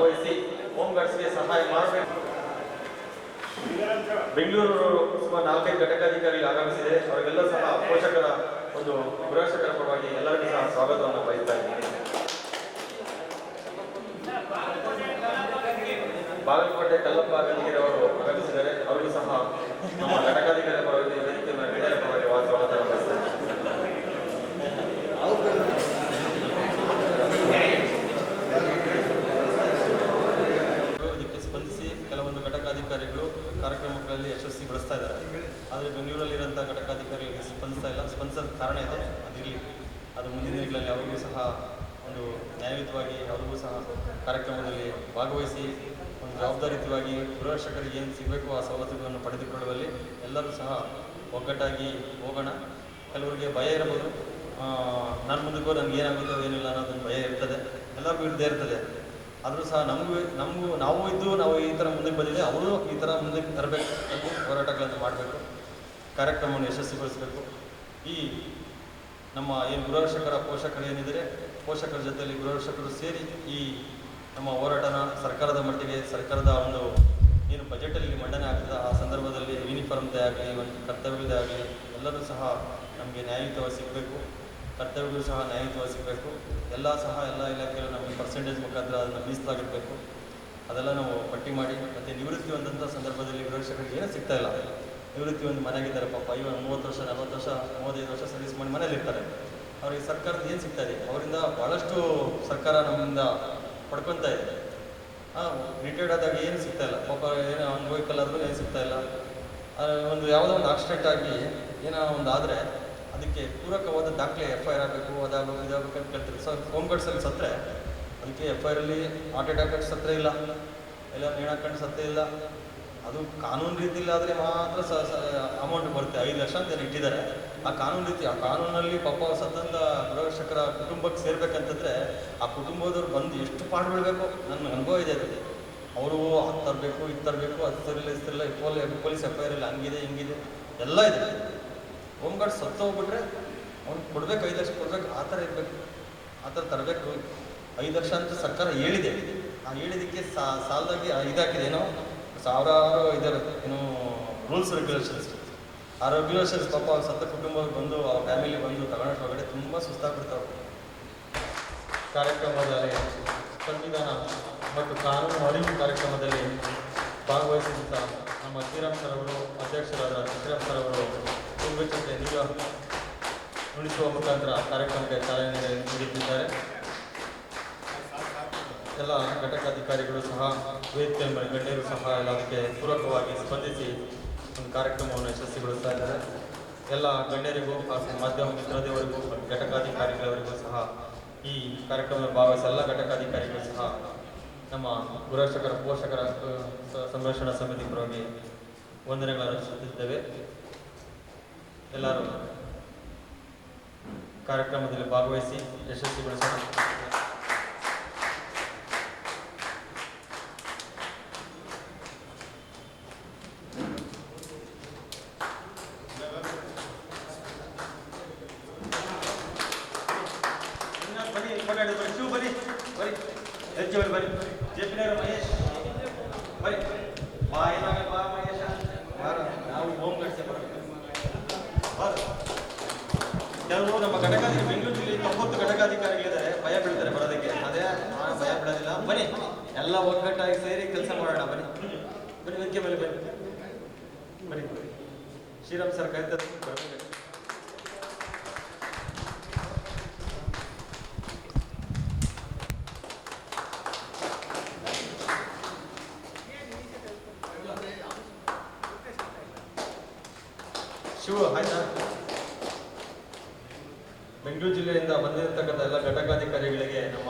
ಭಾಗವಹಿಸಿ ಹೋಮ್ ಗಾರ್ಡ್ಸ್ಗೆ ಸಹಾಯ ಮಾಡಬೇಕು. ಬೆಂಗಳೂರು ಸುಮಾರು ನಾಲ್ಕೈದು ಘಟಕಾಧಿಕಾರಿಗಳು ಆಗಮಿಸಿದೆ ಅವರಿಗೆಲ್ಲ ಸಹ ಪೋಷಕರ ಒಂದು ಪುರಕ್ಷಕರ ಪರವಾಗಿ ಎಲ್ಲರಿಗೂ ಸಹ ಸ್ವಾಗತವನ್ನು ಬಯಸ್ತಾ ಇದ್ದೀನಿ. ಬಾಗಲಕೋಟೆ ಕಲ್ಲಪ್ಪ ಗಂಗಿರಿ ಅವರು ಆಗಮಿಸಿದ್ದಾರೆ ಅವರಿಗೂ ಸಹ ನಮ್ಮ ಘಟಕಾಧಿಕಾರಿ ಪರವಾಗಿ ವೇದಿಕೆ ಮೇಲೆ ಗೆಳೆಯರ ಪರವಾಗಿ ವಾ- ಸ್ವಾಗತವನ್ನು ಬಯಸ್ತಾ ಇದ್ದೀನಿ ಇದಕ್ಕೆ ಸ್ಪಂದಿಸಿ ಕೆಲವೊಂದು ಘಟಕಾಧಿಕಾರಿಗಳು ಕಾರ್ಯಕ್ರಮಗಳಲ್ಲಿ ಬಳಸ್ತಾ ಇದ್ದಾರೆ. ಆದರೆ ಬೆಂಗಳೂರಲ್ಲಿರುವಂಥ ಘಟಕಾಧಿಕಾರಿಗಳಿಗೆ ಸ್ಪಂದಿಸ್ತಾ ಇಲ್ಲ. ಸ್ಪಂದಿಸದ ಕಾರಣ ಇದೆ. ಅದಿರಲಿ ಅದು ಮುಂದಿನ ದಿನಗಳಲ್ಲಿ ಅವರಿಗೂ ಸಹ ಒಂದು ನ್ಯಾಯಯುತವಾಗಿ ಅವರಿಗೂ ಸಹ ಕಾರ್ಯಕ್ರಮದಲ್ಲಿ ಭಾಗವಹಿಸಿ, ಒಂದು ಜವಾಬ್ದಾರಿಯುತವಾಗಿ ಪುರವರ್ಷಕರಿಗೆ ಏನು ಸಿಗಬೇಕು ಆ ಸವಲತ್ತುಗಳನ್ನು ಪಡೆದುಕೊಳ್ಳುವಲ್ಲಿ ಎಲ್ಲರೂ ಸಹ ಒಗ್ಗಟ್ಟಾಗಿ ಹೋಗೋಣ. ಕೆಲವರಿಗೆ ಭಯ ಇರಬಹುದು. ನಾನು ಮುಂದಕ್ಕೂ ನನಗೆ ಏನಾಗುತ್ತೋ ಏನಿಲ್ಲ ಅನ್ನೋದೊಂದು ಭಯ ಇರ್ತದೆ. ಎಲ್ಲರಿಗೂ ಇರದೇ ಇರ್ತದೆ. ಆದರೂ ಸಹ ನಮಗೂ ನಮಗೂ, ನಾವು ಇದ್ದು ನಾವು ಈ ಥರ ಮುಂದಕ್ಕೆ ಬಂದಿದೆ ಅವರು ಈ ಥರ ಮುಂದಕ್ಕೆ ತರಬೇಕು ಹೋರಾಟಗಳನ್ನು ಮಾಡಬೇಕು, ಕಾರ್ಯಕ್ರಮವನ್ನು ಯಶಸ್ವಿಗೊಳಿಸಬೇಕು. ಈ ನಮ್ಮ ಏನು ಗೃಹರಕ್ಷಕರ ಪೋಷಕರು ಏನಿದ್ದಾರೆ, ಪೋಷಕರ ಜೊತೆಯಲ್ಲಿ ಗೃಹರಕ್ಷಕರು ಸೇರಿ ಈ ನಮ್ಮ ಹೋರಾಟನ ಸರ್ಕಾರದ ಮಟ್ಟಿಗೆ, ಸರ್ಕಾರದ ಒಂದು ಏನು ಬಜೆಟಲ್ಲಿ ಮಂಡನೆ ಆಗ್ತದೆ, ಆ ಸಂದರ್ಭದಲ್ಲಿ ಯೂನಿಫಾರ್ಮ್ದೇ ಆಗಲಿ, ಒಂದು ಕರ್ತವ್ಯದೇ ಆಗಲಿ ಎಲ್ಲರೂ ಸಹ ನಮಗೆ ನ್ಯಾಯಯುತವಾಗಿ ಸಿಗಬೇಕು. ಕರ್ತವ್ಯಗಳು ಸಹ ನ್ಯಾಯಯುತವಾಗಿ ಸಿಗಬೇಕು ಎಲ್ಲ ಸಹ ಎಲ್ಲ ಇಲಾಖೆಗಳು ನಮಗೆ ಪರ್ಸೆಂಟೇಜ್ ಮುಖಾಂತರ ಅದನ್ನು ಮೀಸಲಾಗಿರಬೇಕು. ಅದೆಲ್ಲ ನಾವು ಪಟ್ಟಿ ಮಾಡಿ, ಮತ್ತು ನಿವೃತ್ತಿ ಹೊಂದಂಥ ಸಂದರ್ಭದಲ್ಲಿ ಗೃಹರಕ್ಷಕರಿಗೆ ಏನೂ ಸಿಗ್ತಾ ಇಲ್ಲ. ನಿವೃತ್ತಿ ಒಂದು ಮನೆಗಿದ್ದಾರೆ ಪಾಪ. ಇವಾಗ ಮೂವತ್ತು ವರ್ಷ, ನಲ್ವತ್ತು ವರ್ಷ, ಮೂವತ್ತೈದು ವರ್ಷ ಸರ್ವಿಸ್ ಮಾಡಿ ಮನೇಲಿ ಇರ್ತಾರೆ. ಅವರಿಗೆ ಸರ್ಕಾರದ ಏನು ಸಿಗ್ತಾ ಇದೆ? ಅವರಿಂದ ಭಾಳಷ್ಟು ಸರ್ಕಾರ ನಮ್ಮಿಂದ ಪಡ್ಕೊತಾ ಇದೆ. ರಿಟೈರ್ಡ್ ಆದಾಗ ಏನು ಸಿಗ್ತಾ ಇಲ್ಲ? ಪಾಪ, ಏನೋ ಅಂಗವೈಕಲ್ ಆದರೂ ಏನು ಸಿಗ್ತಾ ಇಲ್ಲ? ಒಂದು ಯಾವುದೋ ಒಂದು ಆಕ್ಸಿಡೆಂಟ್ ಆಗಿ ಏನೋ ಒಂದು ಆದರೆ ಅದಕ್ಕೆ ಪೂರಕವಾದ ದಾಖಲೆ ಎಫ್ ಐ ಆರ್ ಆಗಬೇಕು, ಅದಾಗಬೇಕು, ಇದಾಗಬೇಕು ಅಂತ ಕೇಳ್ತಾರೆ. ಸರ್ ಹೋಮ್ ಗಾರ್ಡ್ಸಲ್ಲಿ ಸತ್ತರೆ ಅದಕ್ಕೆ ಎಫ್ ಐ ಆರಲ್ಲಿ ಹಾರ್ಟ್ ಅಟ್ಯಾಕ್ ಸತ್ತರೆ ಇಲ್ಲ. ಎಲ್ಲ ನೇಣಾಕಂಡು ಸತ್ತೇ ಇಲ್ಲ. ಅದು ಕಾನೂನು ರೀತಿಯಲ್ಲಿ ಆದರೆ ಮಾತ್ರ ಸ ಅಮೌಂಟ್ ಬರುತ್ತೆ. ಐದು ಲಕ್ಷ ಅಂತ ಇಟ್ಟಿದ್ದಾರೆ. ಆ ಕಾನೂನು ರೀತಿ, ಆ ಕಾನೂನಲ್ಲಿ ಪಾಪ ಸತ್ತಂತ ಗೃಹರಕ್ಷಕರ ಕುಟುಂಬಕ್ಕೆ ಸೇರ್ಬೇಕಂತಂದರೆ ಆ ಕುಟುಂಬದವ್ರು ಬಂದು ಎಷ್ಟು ಪಾಠ ಬೀಳಬೇಕು ನನ್ನ ಅನುಭವ ಇದೆ ಅದಕ್ಕೆ ಅವರು ಅದು ತರಬೇಕು, ಇದು ತರಬೇಕು, ಅದು ಸರಿಲ್ಲ ಇದು ಪೊಲೀಸ್ ಎಫ್ ಐ ಆರ್ ಇಲ್ಲ, ಹಂಗಿದೆ, ಹಿಂಗಿದೆ, ಎಲ್ಲ ಇದೆ. ಹೋಮ್ ಗಾರ್ಡ್ ಸತ್ತೋಗ್ಬಿಟ್ರೆ ಅವ್ನು ಕೊಡ್ಬೇಕು ಐದು ಲಕ್ಷ ಕೊಡ್ಬೇಕು, ಆ ಥರ ಇರಬೇಕು. ಆ ಥರ ತರಬೇಕು. ಐದು ಲಕ್ಷ ಅಂತ ಸರ್ಕಾರ ಹೇಳಿದೆ. ಆ ಹೇಳಿದ್ದಕ್ಕೆ ಸಾಲದಾಗಿ ಇದಾಕಿದೆ ಏನೋ ಸಾವಿರಾರು ಇದರ ಏನು ರೂಲ್ಸ್ ರೆಗ್ಯುಲೇಷನ್ಸ್ ಆ ರೆಗ್ಯುಲೇಷನ್ಸ್ ಪಾಪ ಅವ್ರ ಸತ್ತ ಕುಟುಂಬ ಬಂದು ಆ ಫ್ಯಾಮಿಲಿ ಬಂದು ತಗೊಂಡು ಒಳಗಡೆ ತುಂಬ ಸುಸ್ತಾಗ್ಬಿಡ್ತಾವೆ ಕಾರ್ಯಕ್ರಮದಲ್ಲಿ ಸಂವಿಧಾನ ಮತ್ತು ಕಾನೂನು ಅರಿವು ಕಾರ್ಯಕ್ರಮದಲ್ಲಿ ಭಾಗವಹಿಸಿದಂಥ ನಮ್ಮ ಶ್ರೀರಾಮ್ ಸರ್ ಅವರು, ಅಧ್ಯಕ್ಷರಾದ ಶ್ರೀರಾಮ್ ಸರ್ ಅವರು ತುಂಬಿಚಂತೆ ನಿಜ ನುಡಿಸುವ ಮುಖಾಂತರ ಕಾರ್ಯಕ್ರಮಕ್ಕೆ ಚಾಲನೆ ನೀಡುತ್ತಿದ್ದಾರೆ. ಎಲ್ಲ ಘಟಕಾಧಿಕಾರಿಗಳು ಸಹ ವೇದಿಕೆ ಗಣ್ಯರು ಸಹ ಎಲ್ಲ ಅದಕ್ಕೆ ಪೂರಕವಾಗಿ ಸ್ಪಂದಿಸಿ ಒಂದು ಕಾರ್ಯಕ್ರಮವನ್ನು ಯಶಸ್ವಿಗೊಳಿಸ್ತಾ ಇದ್ದಾರೆ. ಎಲ್ಲ ಗಣ್ಯರಿಗೂ ಮಾಧ್ಯಮ ಮಿತ್ರದೇವರಿಗೂ ಘಟಕಾಧಿಕಾರಿಗಳವರಿಗೂ ಸಹ ಈ ಕಾರ್ಯಕ್ರಮದ ಭಾಗವಹಿಸಿ ಎಲ್ಲ ಘಟಕಾಧಿಕಾರಿಗಳು ಸಹ ನಮ್ಮ ಪೋಷಕರ ಅಹ್, ಸಂರಕ್ಷಣಾ ಸಮಿತಿ ಪರವಾಗಿ ವಂದನೆಗಳನ್ನು ಅರ್ಪಿಸುತ್ತಿದ್ದೇವೆ ಎಲ್ಲರೂ ಕಾರ್ಯಕ್ರಮದಲ್ಲಿ ಭಾಗವಹಿಸಿ ಯಶಸ್ವಿಗೊಳಿಸೋಣ. ಬನ್ನಿ ಕೊಂಡಾಡಿ ಬನ್ನಿ. ಬರೀ ಬನ್ನಿ ಬನ್ನಿ ಹೆಚ್ಚು ಬನ್ನಿ ಜೆಪಿನವರು ಮಹೇಶ್ ಬನ್ನಿ ಬಾ ಏನಾಗ ಬಾ ಮಹೇಶ ಬಾರ ನಾವು ಹೋಮ್ ಗಾಡ್ಸೆ ಬರಬೇಕು ಬಾರ ಕೆಲವು ನಮ್ಮ ಘಟಕಾಧಿಕಾರಿ ಬೆಂಗಳೂರು ಜಿಲ್ಲೆ ತೊಂಬತ್ತು ಘಟಕಾಧಿಕಾರಿಗಳಿದ್ದಾರೆ. ಭಯ ಬೀಳ್ತಾರೆ ಬರೋದಕ್ಕೆ. ಅದೇ ನಾನು ಭಯ ಬೀಳೋದಿಲ್ಲ. ಬನ್ನಿ, ಎಲ್ಲ ಒಗ್ಗಟ್ಟಾಗಿ ಸೇರಿ ಕೆಲಸ ಮಾಡೋಣ. ಬನ್ನಿ. ಬನ್ನಿ ವೇದಿಕೆ ಮೇಲೆ ಬನ್ನಿ. ಬನ್ನಿ. ಶ್ರೀರಾಮ್ ಸರ್ ಬರ್ಬೇಕು ಶಿವ, ಆಯ್ತಾ? ಬೆಂಗಳೂರು ಜಿಲ್ಲೆಯಿಂದ ಬಂದಿರತಕ್ಕಂಥ ಎಲ್ಲ ಘಟಕಾಧಿಕಾರಿಗಳಿಗೆ ನಮ್ಮ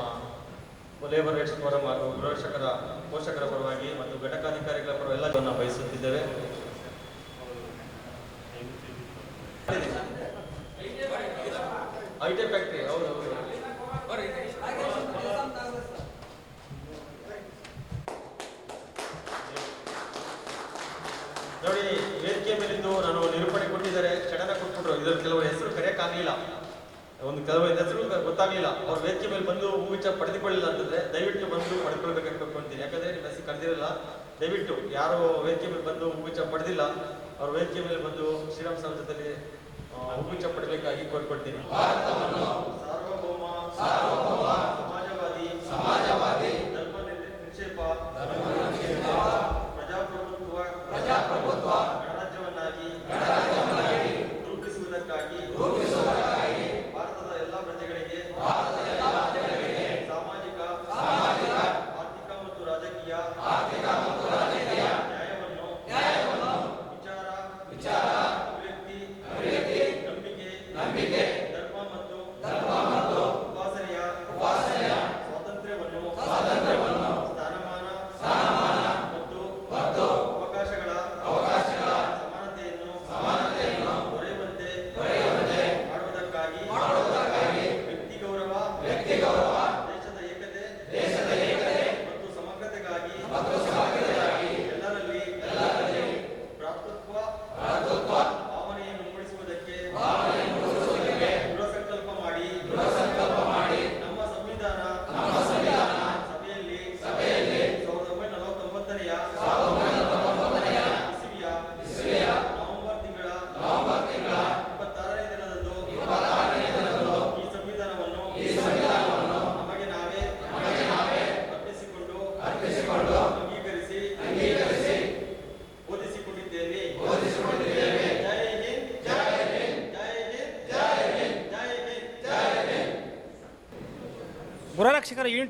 ಲೇಬರ್ ರೈಟ್ಸ್ ಫೋರಂ ಹಾಗೂ ಗೃಹರಕ್ಷಕರ ಪೋಷಕರ ಪರವಾಗಿ ಮತ್ತು ಘಟಕಾಧಿಕಾರಿಗಳ ಪರ ಎಲ್ಲವನ್ನು ಬಯಸುತ್ತಿದ್ದೇವೆ. ಐ ಟಿ ಫ್ಯಾಕ್ಟ್ರಿ, ಹೌದು ನೋಡಿ, ವೇದಿಕೆ ಮೇಲಿದ್ದು ನಾನು ನಿರೂಪಣೆ ಕೊಟ್ಟಿದ್ದಾರೆ. ಚಡನ ಕೊಟ್ಬಿಟ್ರು. ಇದರ ಕೆಲವರು ಹೆಸರು ಕರೆಯಕ್ಕಾಗಲಿಲ್ಲ ಒಂದು ಕೆಲವೊಂದು ಹೆಸರು ಗೊತ್ತಾಗ್ಲಿಲ್ಲ. ಅವ್ರ ವೇದಿಕೆ ಮೇಲೆ ಬಂದು ಹೂವಿಚ್ಚ ಪಡೆದುಕೊಳ್ಳಿಲ್ಲ ಅಂತಂದ್ರೆ ದಯವಿಟ್ಟು ಬಂದು ಪಡ್ಕೊಳ್ಬೇಕಂತ ಕೇಳ್ಕೊಂತೀನಿ ಯಾಕಂದ್ರೆ ನಿಮ್ಮ ಹೆಸರು ಕರೆದಿರಲ್ಲ ದಯವಿಟ್ಟು ಯಾರು ವೇದಿಕೆ ಮೇಲೆ ಬಂದು ಹೂವಿಚ್ಚ ಪಡೆದಿಲ್ಲ, ಅವ್ರ ವೇದಿಕೆ ಮೇಲೆ ಬಂದು ಶ್ರೀರಾಮ ಸಮಾಜದಲ್ಲಿ ಹೂವಿಚ್ಚ ಪಡಬೇಕಾಗಿ ಕೋರ್ಕೊಳ್ತೀನಿ.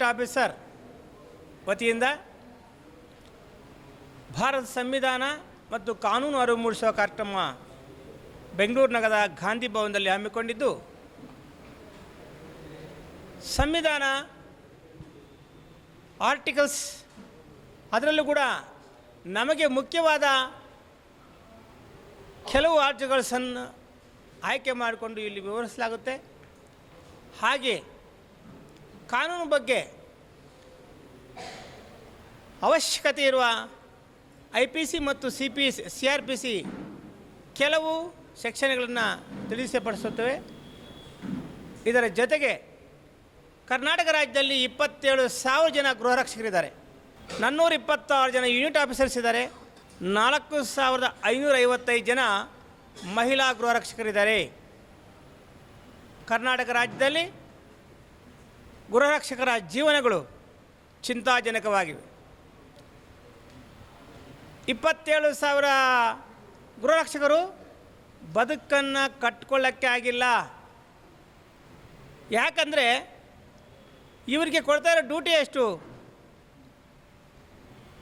ಯೂನಿಟ್ ಆಫೀಸರ್ ವತಿಯಿಂದ ಭಾರತ ಸಂವಿಧಾನ ಮತ್ತು ಕಾನೂನು ಅರಿವು ಮೂಡಿಸುವ ಕಾರ್ಯಕ್ರಮ ಬೆಂಗಳೂರು ನಗರದ ಗಾಂಧಿ ಭವನದಲ್ಲಿ ಹಮ್ಮಿಕೊಂಡಿದ್ದು, ಸಂವಿಧಾನ ಆರ್ಟಿಕಲ್ಸ್ ಅದರಲ್ಲೂ ಕೂಡ ನಮಗೆ ಮುಖ್ಯವಾದ ಕೆಲವು ಆರ್ಟಿಕಲ್ಸನ್ನು ಆಯ್ಕೆ ಮಾಡಿಕೊಂಡು ಇಲ್ಲಿ ವಿವರಿಸಲಾಗುತ್ತೆ. ಹಾಗೆ ಕಾನೂನು ಬಗ್ಗೆ ಅವಶ್ಯಕತೆ ಇರುವ ಐ ಪಿ ಸಿ ಮತ್ತು C P C R P C ಕೆಲವು ಸೆಕ್ಷನ್ಗಳನ್ನು ತಿಳಿಸಪಡಿಸುತ್ತವೆ. ಇದರ ಜೊತೆಗೆ ಕರ್ನಾಟಕ ರಾಜ್ಯದಲ್ಲಿ ಇಪ್ಪತ್ತೇಳು ಸಾವಿರ ಜನ ಗೃಹರಕ್ಷಕರಿದ್ದಾರೆ ನಾನ್ನೂರ ಇಪ್ಪತ್ತಾರು ಜನ ಯೂನಿಟ್ ಆಫೀಸರ್ಸ್ ಇದ್ದಾರೆ. ನಾಲ್ಕು ಸಾವಿರದ ಐನೂರ ಐವತ್ತೈದು ಜನ ಮಹಿಳಾ ಗೃಹರಕ್ಷಕರಿದ್ದಾರೆ ಕರ್ನಾಟಕ ರಾಜ್ಯದಲ್ಲಿ ಗೃಹರಕ್ಷಕರ ಜೀವನಗಳು ಚಿಂತಾಜನಕವಾಗಿವೆ. ಇಪ್ಪತ್ತೇಳು ಸಾವಿರ ಗೃಹರಕ್ಷಕರು ಬದುಕನ್ನು ಕಟ್ಕೊಳ್ಳೋಕ್ಕೆ ಆಗಿಲ್ಲ. ಯಾಕಂದರೆ ಇವರಿಗೆ ಕೊಡ್ತಾ ಇರೋ ಡ್ಯೂಟಿ ಎಷ್ಟು?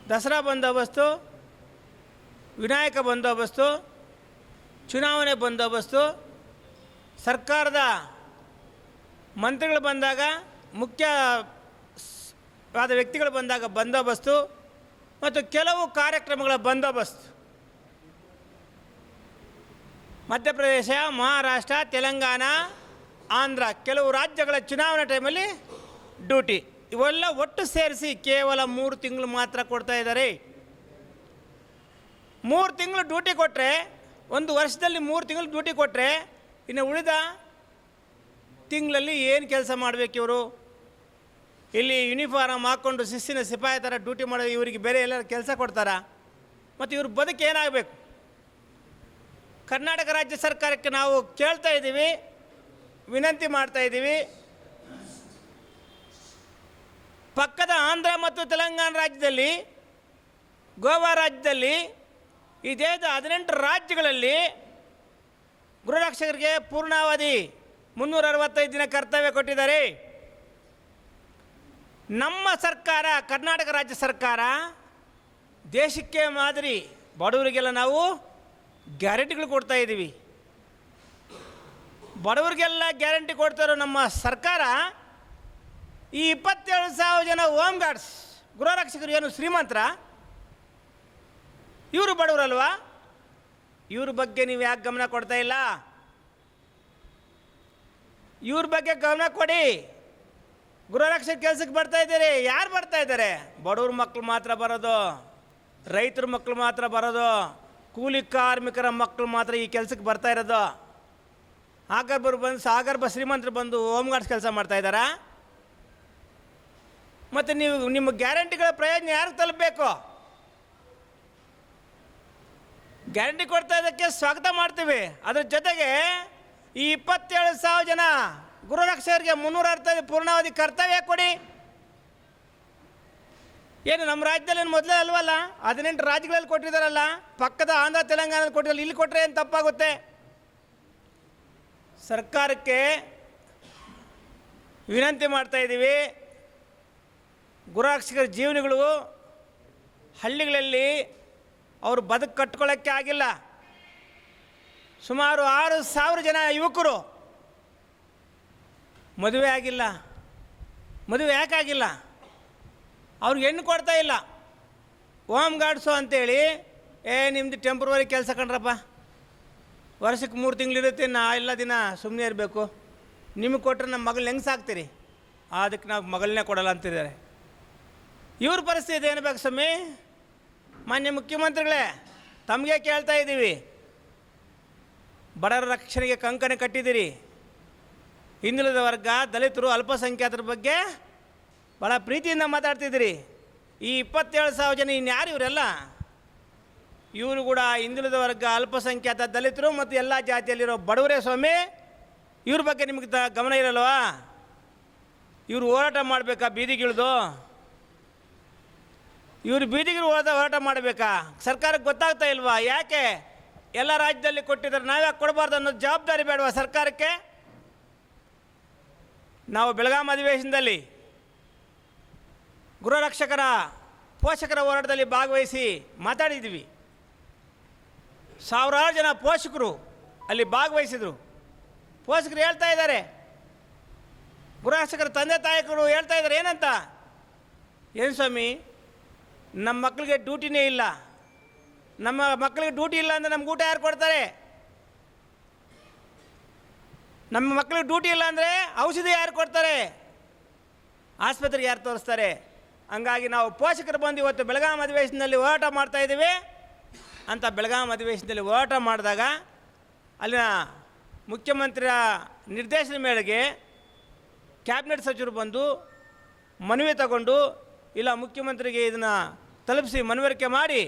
ದಸರಾ ಬಂದೋಬಸ್ತು, ವಿನಾಯಕ ಬಂದೋಬಸ್ತು, ಚುನಾವಣೆ ಬಂದೋಬಸ್ತು, ಸರ್ಕಾರದ ಮಂತ್ರಿಗಳು ಬಂದಾಗ ಮುಖ್ಯ ಸ್- ಆದ ವ್ಯಕ್ತಿಗಳು ಬಂದಾಗ ಬಂದೋಬಸ್ತು ಮತ್ತು ಕೆಲವು ಕಾರ್ಯಕ್ರಮಗಳ ಬಂದೋಬಸ್ತು. ಮಧ್ಯಪ್ರದೇಶ, ಮಹಾರಾಷ್ಟ್ರ, ತೆಲಂಗಾಣ, ಆಂಧ್ರ ಕೆಲವು ರಾಜ್ಯಗಳ ಚುನಾವಣೆ ಟೈಮಲ್ಲಿ ಡ್ಯೂಟಿ. ಇವೆಲ್ಲ ಒಟ್ಟು ಸೇರಿಸಿ ಕೇವಲ ಮೂರು ತಿಂಗಳು ಮಾತ್ರ ಕೊಡ್ತಾ ಇದ್ದಾರೆ. ಮೂರು ತಿಂಗಳು ಡ್ಯೂಟಿ ಕೊಟ್ಟರೆ ಒಂದು ವರ್ಷದಲ್ಲಿ ಮೂರು ತಿಂಗಳು ಡ್ಯೂಟಿ ಕೊಟ್ಟರೆ ಇನ್ನು ಉಳಿದ ತಿಂಗಳಲ್ಲಿ ಏನು ಕೆಲಸ ಮಾಡಬೇಕು ಇವರು? ಇಲ್ಲಿ ಯೂನಿಫಾರ್ಮ್ ಹಾಕ್ಕೊಂಡು ಶಿಸ್ತಿನ ಸಿಪಾಯಿ ಥರ ಡ್ಯೂಟಿ ಮಾಡೋ ಇವರಿಗೆ ಬೇರೆ ಎಲ್ಲ ಕೆಲಸ ಕೊಡ್ತಾರಾ? ಮತ್ತು ಇವ್ರ ಬದುಕು ಏನಾಗಬೇಕು? ಕರ್ನಾಟಕ ರಾಜ್ಯ ಸರ್ಕಾರಕ್ಕೆ ನಾವು ಕೇಳ್ತಾ ಇದ್ದೀವಿ, ವಿನಂತಿ ಮಾಡ್ತಾ ಇದ್ದೀವಿ. ಪಕ್ಕದ ಆಂಧ್ರ ಮತ್ತು ತೆಲಂಗಾಣ ರಾಜ್ಯದಲ್ಲಿ, ಗೋವಾ ರಾಜ್ಯದಲ್ಲಿ, ಈ ದೇಶದ ಹದಿನೆಂಟು ರಾಜ್ಯಗಳಲ್ಲಿ ಗೃಹರಕ್ಷಕರಿಗೆ ಪೂರ್ಣಾವಧಿ ಮುನ್ನೂರ ಅರವತ್ತೈದು ದಿನ ಕರ್ತವ್ಯ ಕೊಟ್ಟಿದ್ದಾರೆ. ನಮ್ಮ ಸರ್ಕಾರ, ಕರ್ನಾಟಕ ರಾಜ್ಯ ಸರ್ಕಾರ ದೇಶಕ್ಕೆ ಮಾದರಿ. ಬಡವರಿಗೆಲ್ಲ ನಾವು ಗ್ಯಾರಂಟಿಗಳು ಕೊಡ್ತಾ ಇದ್ದೀವಿ. ಬಡವರಿಗೆಲ್ಲ ಗ್ಯಾರಂಟಿ ಕೊಡ್ತಾರೋ ನಮ್ಮ ಸರ್ಕಾರ ಈ ಇಪ್ಪತ್ತೇಳು ಸಾವಿರ ಜನ ಹೋಮ್ ಗಾರ್ಡ್ಸ್ ಗೃಹರಕ್ಷಕರು ಏನು ಶ್ರೀಮಂತರ? ಇವರು ಬಡವರಲ್ವಾ? ಇವ್ರ ಬಗ್ಗೆ ನೀವು ಯಾಕೆ ಗಮನ ಕೊಡ್ತಾ ಇಲ್ಲ? ಇವ್ರ ಬಗ್ಗೆ ಗಮನ ಕೊಡಿ. ಗೃಹರಕ್ಷಕ ಕೆಲಸಕ್ಕೆ ಬರ್ತಾ ಇದ್ದೀರಿ? ಯಾರು ಬರ್ತಾ ಇದ್ದಾರೆ? ಬಡವ್ರ ಮಕ್ಕಳು ಮಾತ್ರ ಬರೋದು, ರೈತರ ಮಕ್ಕಳು ಮಾತ್ರ ಬರೋದು, ಕೂಲಿ ಕಾರ್ಮಿಕರ ಮಕ್ಕಳು ಮಾತ್ರ ಈ ಕೆಲಸಕ್ಕೆ ಬರ್ತಾ ಇರೋದು. ಆಗರ್ಬರು ಬಂದು ಸಾಗರ್ಭ ಶ್ರೀಮಂತರು ಬಂದು ಹೋಮ್ ಗಾರ್ಡ್ಸ್ ಕೆಲಸ ಮಾಡ್ತಾ ಇದ್ದಾರಾ? ಮತ್ತು ನೀವು, ನಿಮ್ಮ ಗ್ಯಾರಂಟಿಗಳ ಪ್ರಯೋಜನ ಯಾರಿಗೆ ತಲುಪಬೇಕು? ಗ್ಯಾರಂಟಿ ಕೊಡ್ತಾ ಇದಕ್ಕೆ ಸ್ವಾಗತ ಮಾಡ್ತೀವಿ. ಅದ್ರ ಜೊತೆಗೆ ಈ ಇಪ್ಪತ್ತೇಳು ಸಾವಿರ ಜನ ಗುರುರಕ್ಷಕರಿಗೆ ಮುನ್ನೂರ ಅರ್ಥದಲ್ಲಿ ಪೂರ್ಣಾವಧಿ ಕರ್ತವ್ಯ ಕೊಡಿ. ಏನು, ನಮ್ಮ ರಾಜ್ಯದಲ್ಲಿ ಮೊದಲೇ ಅಲ್ವಲ್ಲ? ಹದಿನೆಂಟು ರಾಜ್ಯಗಳಲ್ಲಿ ಕೊಟ್ಟಿದ್ದಾರಲ್ಲ? ಪಕ್ಕದ ಆಂಧ್ರ, ತೆಲಂಗಾಣದಲ್ಲಿ ಕೊಟ್ಟಿರಲ್ಲ ಇಲ್ಲಿ ಕೊಟ್ಟರೆ ಏನು ತಪ್ಪಾಗುತ್ತೆ? ಸರ್ಕಾರಕ್ಕೆ ವಿನಂತಿ ಮಾಡ್ತಾ ಇದ್ದೀವಿ. ಗುರುರಕ್ಷಕರ ಜೀವನಗಳು ಹಳ್ಳಿಗಳಲ್ಲಿ ಅವರು ಬದುಕು ಕಟ್ಕೊಳ್ಳೋಕ್ಕೆ ಆಗಿಲ್ಲ. ಸುಮಾರು ಆರು ಸಾವಿರ ಜನ ಯುವಕರು ಮದುವೆ ಆಗಿಲ್ಲ. ಮದುವೆ ಯಾಕಾಗಿಲ್ಲ ಅವ್ರಿಗೆ ಹೆಣ್ಣು ಕೊಡ್ತಾ ಇಲ್ಲ. ಓಮ್ ಗಾರ್ಡ್ಸು ಅಂತೇಳಿ, ಏ ನಿಮ್ಮದು ಟೆಂಪ್ರವರಿ ಕೆಲಸ ಕಣ್ರಪ್ಪ. ವರ್ಷಕ್ಕೆ ಮೂರು ತಿಂಗಳಿರುತ್ತೆ ನಾ ಎಲ್ಲ ದಿನ ಸುಮ್ಮನೆ ಇರಬೇಕು. ನಿಮಗೆ ಕೊಟ್ಟರೆ ನಮ್ಮ ಮಗಳು ಹೆಂಗೆ ಸಾಕ್ತೀರಿ? ಅದಕ್ಕೆ ನಾವು ಮಗಳನ್ನೇ ಕೊಡಲ್ಲ ಅಂತಿದ್ದಾರೆ. ಇವ್ರ ಪರಿಸ್ಥಿತಿ ಏನು ಬೇಕು ಸ್ವಾಮಿ? ಮಾನ್ಯ ಮುಖ್ಯಮಂತ್ರಿಗಳೇ, ತಮಗೆ ಕೇಳ್ತಾ ಇದ್ದೀವಿ ಬಡರ ರಕ್ಷಣೆಗೆ ಕಂಕಣ ಕಟ್ಟಿದ್ದೀರಿ. ಹಿಂದುಳಿದ ವರ್ಗ, ದಲಿತರು ಅಲ್ಪಸಂಖ್ಯಾತರ ಬಗ್ಗೆ ಭಾಳ ಪ್ರೀತಿಯಿಂದ ಮಾತಾಡ್ತಿದ್ದೀರಿ. ಈ ಇಪ್ಪತ್ತೇಳು ಸಾವಿರ ಜನ ಇನ್ಯಾರು ಇವರೆಲ್ಲ? ಇವರು ಕೂಡ ಹಿಂದುಳಿದ ವರ್ಗ, ಅಲ್ಪಸಂಖ್ಯಾತ, ದಲಿತರು ಮತ್ತು ಎಲ್ಲ ಜಾತಿಯಲ್ಲಿರೋ ಬಡವರೇ ಸ್ವಾಮಿ, ಇವ್ರ ಬಗ್ಗೆ ನಿಮಗೆ ತ ಗಮನ ಇರಲ್ವಾ? ಇವರು ಹೋರಾಟ ಮಾಡಬೇಕಾ ಬೀದಿಗಿಳಿದು ಇವರು ಬೀದಿಗಿರು ಹೋದ ಹೋರಾಟ ಮಾಡಬೇಕಾ? ಸರ್ಕಾರಕ್ಕೆ ಗೊತ್ತಾಗ್ತಾ ಇಲ್ವಾ? ಯಾಕೆ ಎಲ್ಲ ರಾಜ್ಯದಲ್ಲಿ ಕೊಟ್ಟಿದ್ದಾರೆ, ನಾವ್ಯಾಕೆ ಕೊಡಬಾರ್ದು ಅನ್ನೋದು ಜವಾಬ್ದಾರಿ ಬೇಡವಾ ಸರ್ಕಾರಕ್ಕೆ? ನಾವು ಬೆಳಗಾಂ ಅಧಿವೇಶನದಲ್ಲಿ ಗೃಹರಕ್ಷಕರ, ಪೋಷಕರ ಹೋರಾಟದಲ್ಲಿ ಭಾಗವಹಿಸಿ ಮಾತಾಡಿದ್ವಿ. ಸಾವಿರಾರು ಜನ ಪೋಷಕರು ಅಲ್ಲಿ ಭಾಗವಹಿಸಿದರು. ಪೋಷಕರು ಹೇಳ್ತಾ ಇದ್ದಾರೆ. ಗೃಹರಕ್ಷಕರ ತಂದೆ ತಾಯಿಗಳು ಹೇಳ್ತಾ ಇದ್ದಾರೆ, ಏನಂತ? ಏನು ಸ್ವಾಮಿ, ನಮ್ಮ ಮಕ್ಕಳಿಗೆ ಡ್ಯೂಟಿನೇ ಇಲ್ಲ. ನಮ್ಮ ಮಕ್ಕಳಿಗೆ ಡ್ಯೂಟಿ ಇಲ್ಲ ಅಂದರೆ ನಮ್ಗೆ ಊಟ ಯಾರು ಕೊಡ್ತಾರೆ? ನಮ್ಮ ಮಕ್ಕಳಿಗೆ ಡ್ಯೂಟಿ ಇಲ್ಲ ಅಂದರೆ ಔಷಧಿ ಯಾರು ಕೊಡ್ತಾರೆ? ಆಸ್ಪತ್ರೆಗೆ ಯಾರು ತೋರಿಸ್ತಾರೆ? ಹಂಗಾಗಿ ನಾವು ಪೋಷಕರು ಬಂದು ಇವತ್ತು ಬೆಳಗಾಂ ಅಧಿವೇಶನದಲ್ಲಿ ಹೋರಾಟ ಮಾಡ್ತಾ ಇದ್ದೀವಿ. ಅಂತ ಬೆಳಗಾಂ ಅಧಿವೇಶನದಲ್ಲಿ ಹೋರಾಟ ಮಾಡಿದಾಗ ಅಲ್ಲಿನ ಮುಖ್ಯಮಂತ್ರಿಯ ನಿರ್ದೇಶನ ಮೇರೆಗೆ ಕ್ಯಾಬಿನೆಟ್ ಸಚಿವರು ಬಂದು ಮನವಿ ತಗೊಂಡು, ಇಲ್ಲ ಮುಖ್ಯಮಂತ್ರಿಗೆ ಇದನ್ನು ತಲುಪಿಸಿ ಮನವರಿಕೆ ಮಾಡಿ,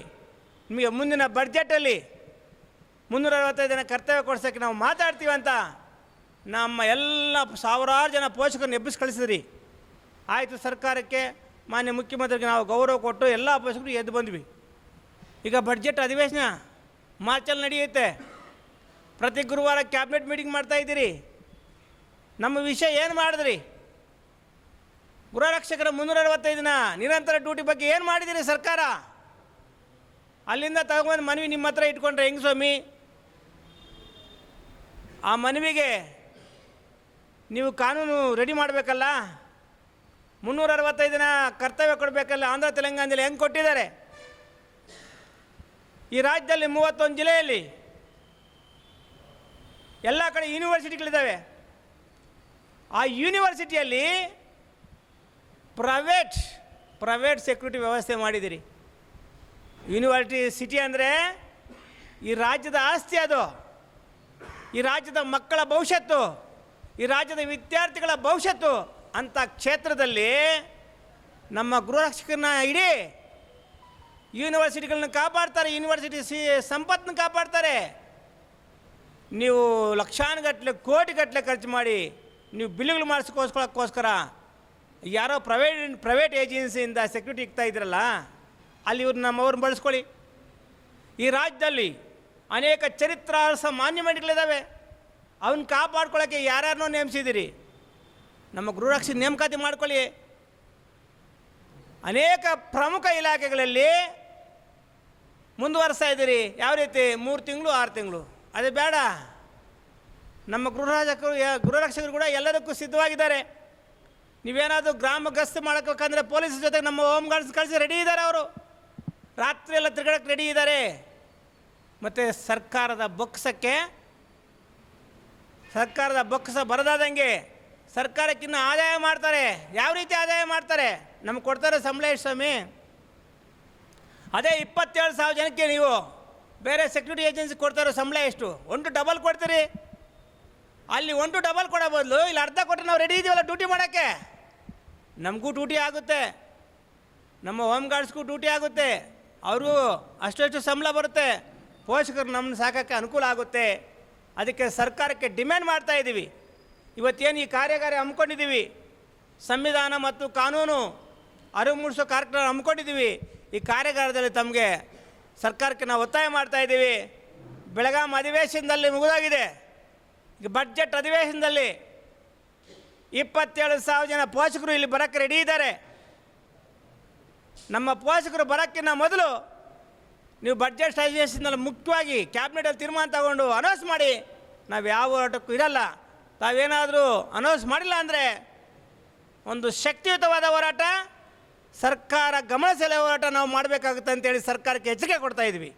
ನಿಮಗೆ ಮುಂದಿನ ಬಡ್ಜೆಟಲ್ಲಿ ಮುನ್ನೂರ ಅರವತ್ತೈದು ಜನ ಕರ್ತವ್ಯ ಕೊಡ್ಸೋಕ್ಕೆ ನಾವು ಮಾತಾಡ್ತೀವಿ ಅಂತ ನಮ್ಮ ಎಲ್ಲ ಸಾವಿರಾರು ಜನ ಪೋಷಕರನ್ನು ಎಬ್ಬಿಸಿ ಕಳಿಸಿದ್ರಿ. ಆಯಿತು ಸರ್ಕಾರಕ್ಕೆ ಮಾನ್ಯ ಮುಖ್ಯಮಂತ್ರಿಗೆ ನಾವು ಗೌರವ ಕೊಟ್ಟು ಎಲ್ಲ ಪೋಷಕರು ಎದ್ದು ಬಂದ್ವಿ. ಈಗ ಬಡ್ಜೆಟ್ ಅಧಿವೇಶನ ಮಾರ್ಚಲ್ಲಿ ನಡೆಯುತ್ತೆ. ಪ್ರತಿ ಗುರುವಾರ ಕ್ಯಾಬಿನೆಟ್ ಮೀಟಿಂಗ್ ಮಾಡ್ತಾ ಇದ್ದೀರಿ. ನಮ್ಮ ವಿಷಯ ಏನು ಮಾಡಿದ್ರಿ? ಗೃಹರಕ್ಷಕರ ಮುನ್ನೂರ ಅರವತ್ತೈದು ದಿನ ನಿರಂತರ ಡ್ಯೂಟಿ ಬಗ್ಗೆ ಏನು ಮಾಡಿದ್ದೀರಿ ಸರ್ಕಾರ? ಅಲ್ಲಿಂದ ತಗೊಂಡು ಮನವಿ ನಿಮ್ಮ ಹತ್ರ ಇಟ್ಕೊಂಡ್ರೆ ಹೆಂಗೆ ಸ್ವಾಮಿ? ಆ ಮನವಿಗೆ ನೀವು ಕಾನೂನು ರೆಡಿ ಮಾಡಬೇಕಲ್ಲ? ಮುನ್ನೂರ ಅರವತ್ತೈದು ದಿನ ಕರ್ತವ್ಯ ಕೊಡಬೇಕಲ್ಲ? ಆಂಧ್ರ, ತೆಲಂಗಾಣದಲ್ಲಿ ಹೆಂಗೆ ಕೊಟ್ಟಿದ್ದಾರೆ? ಈ ರಾಜ್ಯದಲ್ಲಿ ಮೂವತ್ತೊಂದು ಜಿಲ್ಲೆಯಲ್ಲಿ ಎಲ್ಲ ಕಡೆ ಯೂನಿವರ್ಸಿಟಿಗಳಿದ್ದಾವೆ. ಆ ಯೂನಿವರ್ಸಿಟಿಯಲ್ಲಿ ಪ್ರೈವೇಟ್ ಪ್ರೈವೇಟ್ ಸೆಕ್ಯೂರಿಟಿ ವ್ಯವಸ್ಥೆ ಮಾಡಿದ್ದೀರಿ. ಯೂನಿವರ್ಸಿಟಿ ಸಿಟಿ ಅಂದರೆ ಈ ರಾಜ್ಯದ ಆಸ್ತಿ ಅದು. ಈ ರಾಜ್ಯದ ಮಕ್ಕಳ ಭವಿಷ್ಯತ್ತು. ಈ ರಾಜ್ಯದ ವಿದ್ಯಾರ್ಥಿಗಳ ಭವಿಷ್ಯತ್ತು ಅಂಥ ಕ್ಷೇತ್ರದಲ್ಲಿ ನಮ್ಮ ಗೃಹರಕ್ಷಕರನ್ನ ಇಡೀ ಯೂನಿವರ್ಸಿಟಿಗಳನ್ನ ಕಾಪಾಡ್ತಾರೆ ಯೂನಿವರ್ಸಿಟಿ ಸಿ ಸಂಪತ್ತನ್ನ ಕಾಪಾಡ್ತಾರೆ. ನೀವು ಲಕ್ಷಾನುಗಟ್ಟಲೆ, ಕೋಟಿಗಟ್ಟಲೆ ಖರ್ಚು ಮಾಡಿ ನೀವು ಬಿಲ್ಗಳು ಮಾಡಿಸ್ಕೋಸ್ಕೊಳಕ್ಕೋಸ್ಕರ ಯಾರೋ ಪ್ರೈವೇಟ್ ಪ್ರೈವೇಟ್ ಏಜೆನ್ಸಿಯಿಂದ ಸೆಕ್ಯೂರಿಟಿ ಇಕ್ತಾ ಇದ್ರಲ್ಲ, ಅಲ್ಲಿ ಇವ್ರು ನಮ್ಮವ್ರನ್ನ ಬಳಸ್ಕೊಳ್ಳಿ. ಈ ರಾಜ್ಯದಲ್ಲಿ ಅನೇಕ ಚರಿತ್ರಾರ್ಹ ಮಾನ್ಯಮೆಂಟ್ಗಳಿದ್ದಾವೆ ಅವನ್ನ ಕಾಪಾಡ್ಕೊಳ್ಳೋಕ್ಕೆ ಯಾರ್ಯಾರನ್ನೋ ನೇಮಿಸಿದ್ದೀರಿ. ನಮ್ಮ ಗೃಹರಕ್ಷಿ ನೇಮಕಾತಿ ಮಾಡ್ಕೊಳ್ಳಿ. ಅನೇಕ ಪ್ರಮುಖ ಇಲಾಖೆಗಳಲ್ಲಿ ಮುಂದುವರಿಸ್ತಾ ಇದ್ದೀರಿ. ಯಾವ ರೀತಿ? ಮೂರು ತಿಂಗಳು, ಆರು ತಿಂಗಳು. ಅದೇ ಬೇಡ. ನಮ್ಮ ಗೃಹರಾಜಕರು ಗೃಹರಕ್ಷಕರು ಕೂಡ ಎಲ್ಲದಕ್ಕೂ ಸಿದ್ಧವಾಗಿದ್ದಾರೆ. ನೀವೇನಾದರೂ ಗ್ರಾಮ ಗಸ್ತು ಮಾಡಬೇಕಂದ್ರೆ ಪೊಲೀಸ್ ಜೊತೆಗೆ ನಮ್ಮ ಹೋಮ್ ಗಾರ್ಡ್ಸ್ ಕಳಿಸಿ ರೆಡಿ ಇದ್ದಾರೆ ಅವರು. ರಾತ್ರಿ ಎಲ್ಲ ತಿರುಗಾಡಕ್ಕೆ ರೆಡಿ ಇದ್ದಾರೆ. ಮತ್ತು ಸರ್ಕಾರದ ಬೊಕ್ಕಸಕ್ಕೆ ಸರ್ಕಾರದ ಬೊಕ್ಕಸ ಬರದಾದಂಗೆ ಸರ್ಕಾರಕ್ಕಿನ್ನ ಆದಾಯ ಮಾಡ್ತಾರೆ. ಯಾವ ರೀತಿ ಆದಾಯ ಮಾಡ್ತಾರೆ? ನಮ್ಗೆ ಕೊಡ್ತಾರೆ ಸಂಬಳ ಎಷ್ಟು ಸ್ವಾಮಿ? ಅದೇ ಇಪ್ಪತ್ತೇಳು ಸಾವಿರ ಜನಕ್ಕೆ ನೀವು ಬೇರೆ ಸೆಕ್ಯೂರಿಟಿ ಏಜೆನ್ಸಿ ಕೊಡ್ತಾರೋ ಸಂಬಳ ಎಷ್ಟು? ಒಂದು ಡಬಲ್ ಕೊಡ್ತೀರಿ? ಅಲ್ಲಿ ಒಂದು ಡಬಲ್ ಕೊಡೋ ಬದಲು ಇಲ್ಲಿ ಅರ್ಧ ಕೊಟ್ಟರೆ ನಾವು ರೆಡಿ ಇದೀವಲ್ಲ ಡ್ಯೂಟಿ ಮಾಡೋಕ್ಕೆ? ನಮಗೂ ಡ್ಯೂಟಿ ಆಗುತ್ತೆ. ನಮ್ಮ ಹೋಮ್ ಗಾರ್ಡ್ಸ್ಗೂ ಡ್ಯೂಟಿ ಆಗುತ್ತೆ. ಅವರು ಅಷ್ಟು ಸಂಬಳ ಬರುತ್ತೆ. ಪೋಷಕರು ನಮ್ಮನ್ನ ಸಾಕೋಕ್ಕೆ ಅನುಕೂಲ ಆಗುತ್ತೆ. ಅದಕ್ಕೆ ಸರ್ಕಾರಕ್ಕೆ ಡಿಮ್ಯಾಂಡ್ ಮಾಡ್ತಾ ಇದ್ದೀವಿ. ಇವತ್ತೇನು ಈ ಕಾರ್ಯಾಗಾರ ಹಮ್ಮಿಕೊಂಡಿದ್ದೀವಿ? ಸಂವಿಧಾನ ಮತ್ತು ಕಾನೂನು ಅರಿವು ಮೂಡಿಸೋ ಕಾರ್ಯಕ್ರಮ ಹಮ್ಮಿಕೊಂಡಿದ್ದೀವಿ. ಈ ಕಾರ್ಯಾಗಾರದಲ್ಲಿ ತಮಗೆ ಸರ್ಕಾರಕ್ಕೆ ನಾವು ಒತ್ತಾಯ ಮಾಡ್ತಾ ಇದ್ದೀವಿ. ಬೆಳಗಾಂ ಅಧಿವೇಶನದಲ್ಲಿ ಮುಗಿದಾಗಿದೆ. ಈಗ ಬಡ್ಜೆಟ್ ಅಧಿವೇಶನದಲ್ಲಿ ಇಪ್ಪತ್ತೇಳು ಸಾವಿರ ಜನ ಪೋಷಕರು ಇಲ್ಲಿ ಬರೋಕ್ಕೆ ರೆಡಿ ಇದ್ದಾರೆ. ನಮ್ಮ ಪೋಷಕರು ಬರೋಕ್ಕಿಂತ ಮೊದಲು ನೀವು ಬಜೆಟ್ ಸಜೆಷನ್ನಲ್ಲಿ ಮುಖ್ಯವಾಗಿ ಕ್ಯಾಬಿನೆಟಲ್ಲಿ ತೀರ್ಮಾನ ತಗೊಂಡು ಅನೌನ್ಸ್ ಮಾಡಿ. ನಾವು ಯಾವ ಹೋರಾಟಕ್ಕೂ ಇರಲ್ಲ. ತಾವೇನಾದರೂ ಅನೌನ್ಸ್ ಮಾಡಿಲ್ಲ ಅಂದರೆ ಒಂದು ಶಕ್ತಿಯುತವಾದ ಹೋರಾಟ, ಸರ್ಕಾರ ಗಮನ ಸೆಲೆ ಹೋರಾಟ ನಾವು ಮಾಡಬೇಕಾಗುತ್ತೆ ಅಂತೇಳಿ ಸರ್ಕಾರಕ್ಕೆ ಎಚ್ಚರಿಕೆ ಕೊಡ್ತಾ ಇದ್ವಿ.